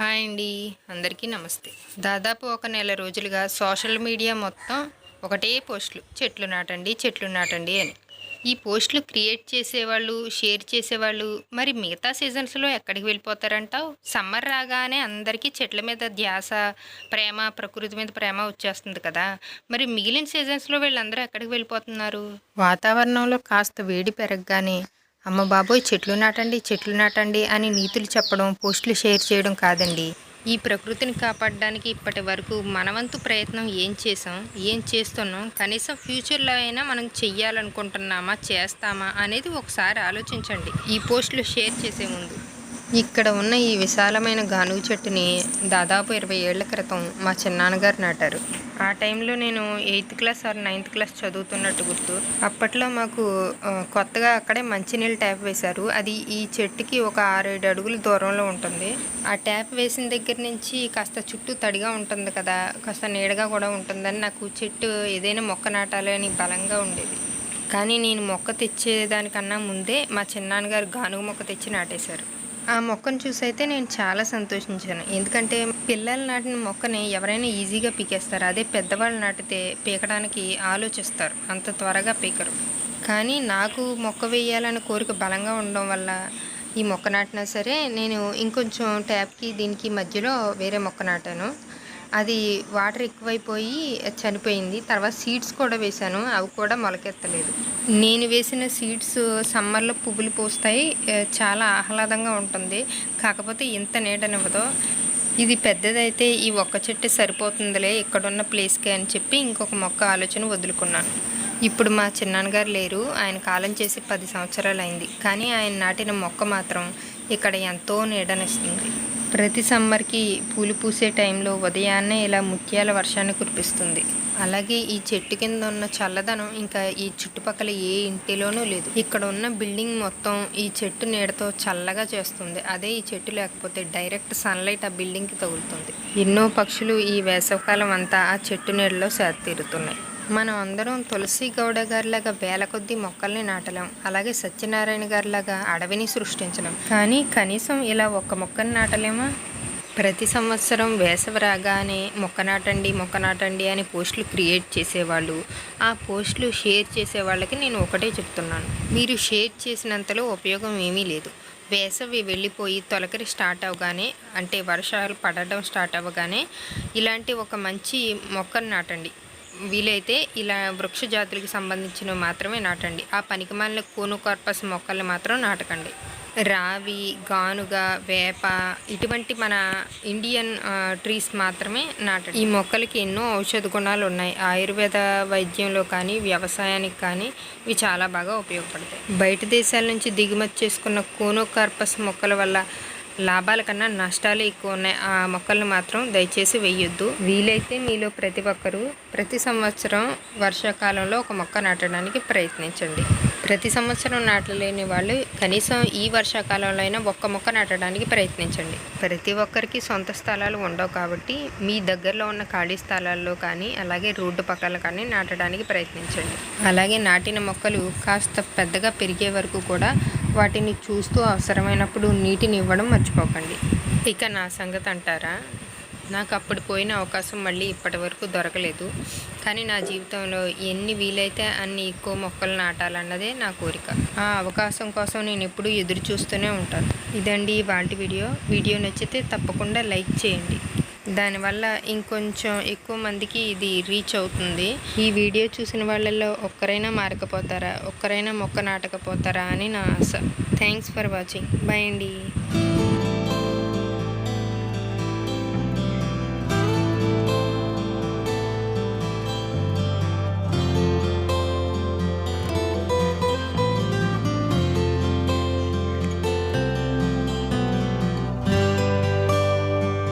Hi అండి. అందరికీ నమస్తే. దాదాపు ఒక నెల రోజులుగా సోషల్ మీడియా మొత్తం ఒకటే పోస్టులు. చెట్లు నాటండి చెట్లు నాటండి అని. ఈ పోస్టులు క్రియేట్ చేసేవాళ్ళు షేర్ చేసేవాళ్ళు మరి మిగతా సీజన్స్లో ఎక్కడికి వెళ్ళిపోతారంటావు? సమ్మర్ రాగానే అందరికీ చెట్ల మీద ధ్యాస ప్రేమ ప్రకృతి మీద ప్రేమ వచ్చేస్తుంది కదా. మరి మిగిలిన సీజన్స్లో వీళ్ళందరూ ఎక్కడికి వెళ్ళిపోతున్నారు? వాతావరణంలో కాస్త వేడి పెరగగానే అమ్మ బాబోయ్ చెట్లు నాటండి చెట్లు నాటండి అని నీతులు చెప్పడం పోస్టులు షేర్ చేయడం కాదండి. ఈ ప్రకృతిని కాపాడడానికి ఇప్పటి వరకు మనవంతు ప్రయత్నం ఏం చేసాం ఏం చేస్తున్నాం కనీసం ఫ్యూచర్లో అయినా మనం చెయ్యాలనుకుంటున్నామా చేస్తామా అనేది ఒకసారి ఆలోచించండి. ఈ పోస్టులు షేర్ చేసే ముందు ఇక్కడ ఉన్న ఈ విశాలమైన గానుగ చెట్టుని దాదాపు ఇరవై ఏళ్ళ క్రితం మా చిన్నాన్నగారు నాటారు. ఆ టైంలో నేను eighth class or ninth class చదువుతున్నట్టు గుర్తు. అప్పట్లో మాకు కొత్తగా అక్కడే మంచినీళ్ళు ట్యాప్ వేశారు. అది ఈ చెట్టుకి ఒక ఆరేడు అడుగుల దూరంలో ఉంటుంది. ఆ ట్యాప్ వేసిన దగ్గర నుంచి కాస్త చుట్టూ తడిగా ఉంటుంది కదా కాస్త నీడగా కూడా ఉంటుందని నాకు చెట్టు ఏదైనా మొక్క నాటాలి అని బలంగా ఉండేది. కానీ నేను మొక్క తెచ్చేదానికన్నా ముందే మా చిన్నాన్నగారు గానుగ మొక్క తెచ్చి నాటేశారు. ఆ మొక్కను చూసి అయితే నేను చాలా సంతోషించాను. ఎందుకంటే పిల్లలు నాటిన మొక్కని ఎవరైనా ఈజీగా పీకేస్తారు. అదే పెద్దవాళ్ళు నాటితే పీకడానికి ఆలోచిస్తారు. అంత త్వరగా పీకరు. కానీ నాకు మొక్క వేయాలని కోరిక బలంగా ఉండడం వల్ల ఈ మొక్క నాటినా సరే నేను ఇంకొంచెం ట్యాప్కి దీనికి మధ్యలో వేరే మొక్క నాటాను. అది వాటర్ ఎక్కువైపోయి చనిపోయింది. తర్వాత సీడ్స్ కూడా వేశాను. అవి కూడా మొలకెత్తలేదు. నేను వేసిన సీడ్స్ సమ్మర్లో పువ్వులు పూస్తాయి. చాలా ఆహ్లాదంగా ఉంటుంది. కాకపోతే ఇంత నీడనివ్వదు. ఇది పెద్దదైతే ఈ ఒక్క చెట్టు సరిపోతుందిలే ఇక్కడున్న ప్లేస్కి అని చెప్పి ఇంకొక మొక్క ఆలోచన వదులుకున్నాను. ఇప్పుడు మా చిన్నాన్నగారు లేరు. ఆయన కాలం చేసి పది సంవత్సరాలు అయింది కానీ ఆయన నాటిన మొక్క మాత్రం ఇక్కడ ఎంతో నీడనిస్తుంది. ప్రతి సమ్మర్కి పూలు పూసే టైంలో ఉదయాన్నే ఇలా ముత్యాల వర్షాన్ని కురిపిస్తుంది. అలాగే ఈ చెట్టు కింద ఉన్న చల్లదనం ఇంకా ఈ చుట్టుపక్కల ఏ ఇంటిలోనూ లేదు. ఇక్కడ ఉన్న బిల్డింగ్ మొత్తం ఈ చెట్టు నీడతో చల్లగా చేస్తుంది. అదే ఈ చెట్టు లేకపోతే డైరెక్ట్ సన్లైట్ ఆ బిల్డింగ్కి తగులుతుంది. ఎన్నో పక్షులు ఈ వేసవకాలం అంతా ఆ చెట్టు నీడలో సేద తీరుతున్నాయి. మనం అందరం తులసి గౌడ గారిలాగా వేల కొద్దీ మొక్కల్ని నాటలేం. అలాగే సత్యనారాయణ గారిలాగా అడవిని సృష్టించలేం. కానీ కనీసం ఇలా ఒక్క మొక్కని నాటలేమా? ప్రతి సంవత్సరం వేసవి రాగానే మొక్క నాటండి మొక్క నాటండి అని పోస్టులు క్రియేట్ చేసేవాళ్ళు. ఆ పోస్టులు షేర్ చేసే వాళ్ళకి నేను ఒకటే చెప్తున్నాను. మీరు షేర్ చేసినంతలో ఉపయోగం ఏమీ లేదు. వేసవి వెళ్ళిపోయి తొలకరి స్టార్ట్ అవగానే అంటే వర్షాలు పడడం స్టార్ట్ అవ్వగానే ఇలాంటి ఒక మంచి మొక్కను నాటండి. వీలైతే ఇలా వృక్ష జాతులకు సంబంధించినవి మాత్రమే నాటండి. ఆ పనికిమాలిన కోనుకార్పస్ మొక్కల్ని మాత్రం నాటకండి. రావి గానుగ వేప ఇటువంటి మన ఇండియన్ ట్రీస్ మాత్రమే నాటండి. ఈ మొక్కలకి ఎన్నో ఔషధ గుణాలు ఉన్నాయి. ఆయుర్వేద వైద్యంలో కానీ వ్యవసాయానికి కానీ ఇవి చాలా బాగా ఉపయోగపడతాయి. బయట దేశాల నుంచి దిగుమతి చేసుకున్న కోనోకార్పస్ మొక్కల వల్ల లాభాల కన్నా నష్టాలు ఎక్కువ ఉన్నాయి. ఆ మొక్కలను మాత్రం దయచేసి వేయొద్దు. వీలైతే మీలో ప్రతి ఒక్కరూ ప్రతి సంవత్సరం వర్షాకాలంలో ఒక మొక్క నాటడానికి ప్రయత్నించండి. ప్రతి సంవత్సరం నాటలేని వాళ్ళు కనీసం ఈ వర్షాకాలంలో అయినా ఒక్క మొక్క నాటడానికి ప్రయత్నించండి. ప్రతి ఒక్కరికి సొంత స్థలాలు ఉండవు కాబట్టి మీ దగ్గరలో ఉన్న ఖాళీ స్థలాల్లో కానీ అలాగే రోడ్డు పక్కల కానీ నాటడానికి ప్రయత్నించండి. అలాగే నాటిన మొక్కలు కాస్త పెద్దగా పెరిగే వరకు కూడా వాటిని చూస్తూ అవసరమైనప్పుడు నీటిని ఇవ్వడం మర్చిపోకండి. ఇక నా సంగతి అంటారా? నాకు అప్పుడు పోయిన అవకాశం మళ్ళీ ఇప్పటి వరకు దొరకలేదు. కానీ నా జీవితంలో ఎన్ని వీలైతే అన్ని ఎక్కువ మొక్కలు నాటాలన్నదే నా కోరిక. ఆ అవకాశం కోసం నేను ఎప్పుడూ ఎదురు చూస్తూనే ఉంటాను. ఇదండి వాటి వీడియో. వీడియో నచ్చితే తప్పకుండా లైక్ చేయండి. దానివల్ల ఇంకొంచెం ఎక్కువ మందికి ఇది రీచ్ అవుతుంది. ఈ వీడియో చూసిన వాళ్ళల్లో ఒక్కరైనా మారకపోతారా? ఒక్కరైనా మొక్క నాటకపోతారా అని నా ఆశ. థ్యాంక్స్ ఫర్ వాచింగ్ బాయ్ అండి.